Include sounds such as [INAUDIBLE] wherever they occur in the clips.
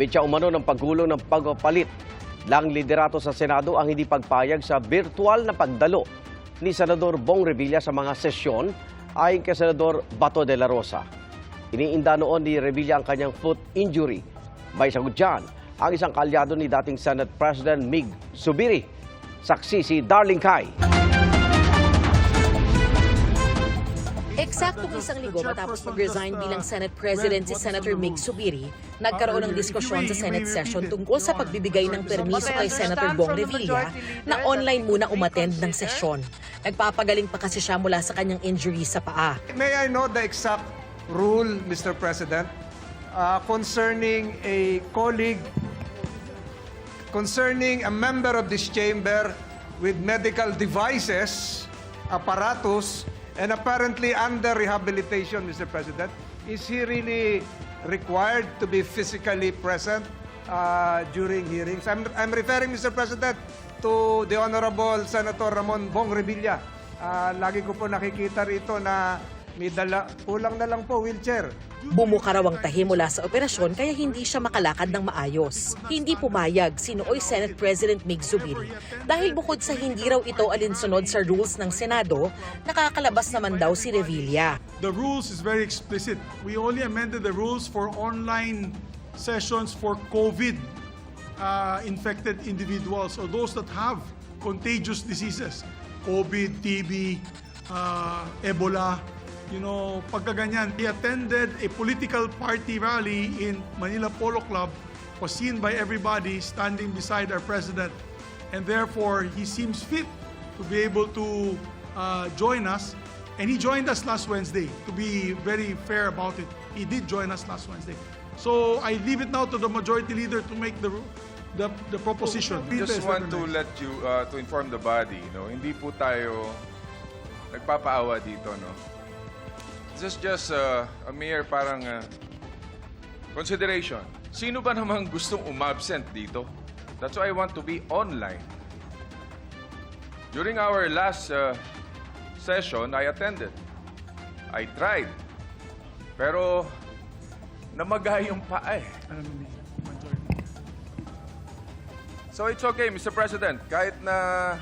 Bitya umano ng paggulo ng pagpapalit lang liderato sa Senado ang hindi pagpayag sa virtual na pagdalo ni Senador Bong Revilla sa mga sesyon ayon kay Senador Bato de la Rosa. Iniinda noon ni Revilla ang kanyang foot injury. May sagot dyan ang isang kalyado ni dating Senate President Mig Subiri. Saksi si Darling Kai. Eksaktong isang linggo matapos mag-resign bilang Senate President si Senator Mig Subiri, nagkaroon ng diskusyon sa Senate session tungkol sa pagbibigay ng permiso kay Senator Bong Revilla na online muna umattend ng sesyon. Nagpapagaling pa kasi siya mula sa kanyang injury sa paa. May I know the exact rule, Mr. President, uh, concerning a colleague, concerning a member of this chamber with medical devices, apparatus, and apparently under rehabilitation, Mr. President? Is he really required to be physically present uh, during hearings? I'm, I'm referring, Mr. President, to the Honorable Senator Ramon Bong Revilla. Ah, lagi ko po nakikita rito na may dala, kulang na lang po wheelchair. Bumuka raw ang tahi mula sa operasyon kaya hindi siya makalakad ng maayos. Hindi pumayag si nooy Senate President Mig Zubiri dahil bukod sa hindi raw ito alinsunod sa rules ng Senado, nakakalabas naman daw si Revilla. The rules is very explicit. We only amended the rules for online sessions for COVID uh, infected individuals or those that have contagious diseases, COVID, TB, uh, Ebola. You know, pagkaganyan, he attended a political party rally in Manila Polo Club, was seen by everybody standing beside our president, and therefore he seems fit to be able to uh, join us. And he joined us last Wednesday. To be very fair about it, he did join us last Wednesday. So I leave it now to the majority leader to make the the, the proposition. just want to let you, uh, to inform the body, no, hindi po tayo nagpapaawa dito, no. This is just uh, a mere parang uh, consideration. Sino ba namang gustong umabsent dito? That's why I want to be online. During our last uh, session, I attended. I tried. Pero namaga yung paa eh. So it's okay, Mr. President. Kahit na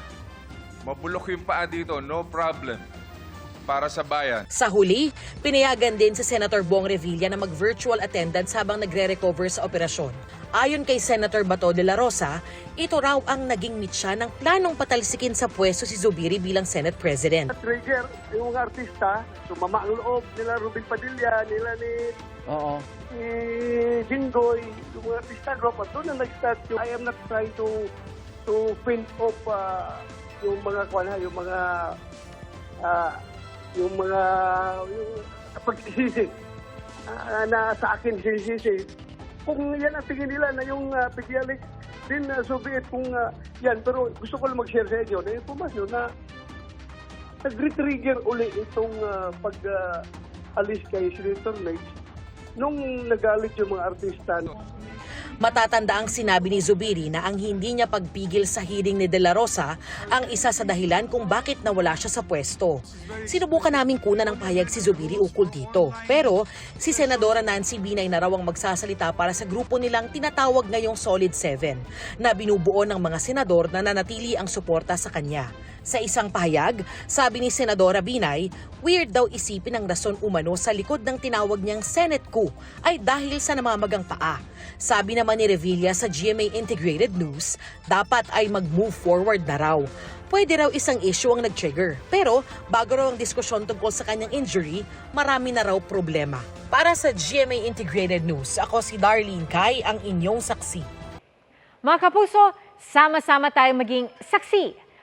mabulok yung paa dito, no problem. Para sa bayan. Sa huli, pinayagan din si Senator Bong Revilla na mag-virtual attendance habang nagre-recover sa operasyon. Ayon kay Senator Bato de la Rosa, ito raw ang naging mitya ng planong patalsikin sa pwesto si Zubiri bilang Senate President. trigger yung mga artista, sumama ang loob nila Ruben Padilla, nila ni Oo. ni Jinggoy, yung mga artista group, at doon na nag-start yung I am not trying to to pin off uh, yung mga kwan, ha, yung mga uh, yung mga yung pagsisisi [LAUGHS] uh, na sa akin sinisisi. [LAUGHS] Kung yan ang tingin nila na yung uh, Pigyalik din uh, Soviet kung uh, yan, pero gusto ko lang mag-share sa inyo na informasyon na nag-trigger uli itong uh, pag-alis kay Senator Lex nung nagalit yung mga artista. Matatanda ang sinabi ni Zubiri na ang hindi niya pagpigil sa hearing ni De La Rosa ang isa sa dahilan kung bakit nawala siya sa pwesto. Sinubukan naming kuna ng payag si Zubiri ukol dito. Pero si Senadora Nancy Binay na raw ang magsasalita para sa grupo nilang tinatawag ngayong Solid 7 na binubuo ng mga senador na nanatili ang suporta sa kanya. Sa isang pahayag, sabi ni Senadora Binay, weird daw isipin ang rason umano sa likod ng tinawag niyang Senate coup ay dahil sa namamagang paa. Sabi naman ni Revilla sa GMA Integrated News, dapat ay mag-move forward na raw. Pwede raw isang issue ang nag-trigger. Pero bago raw ang diskusyon tungkol sa kanyang injury, marami na raw problema. Para sa GMA Integrated News, ako si Darlene Kai, ang inyong saksi. Mga kapuso, sama-sama tayong maging saksi.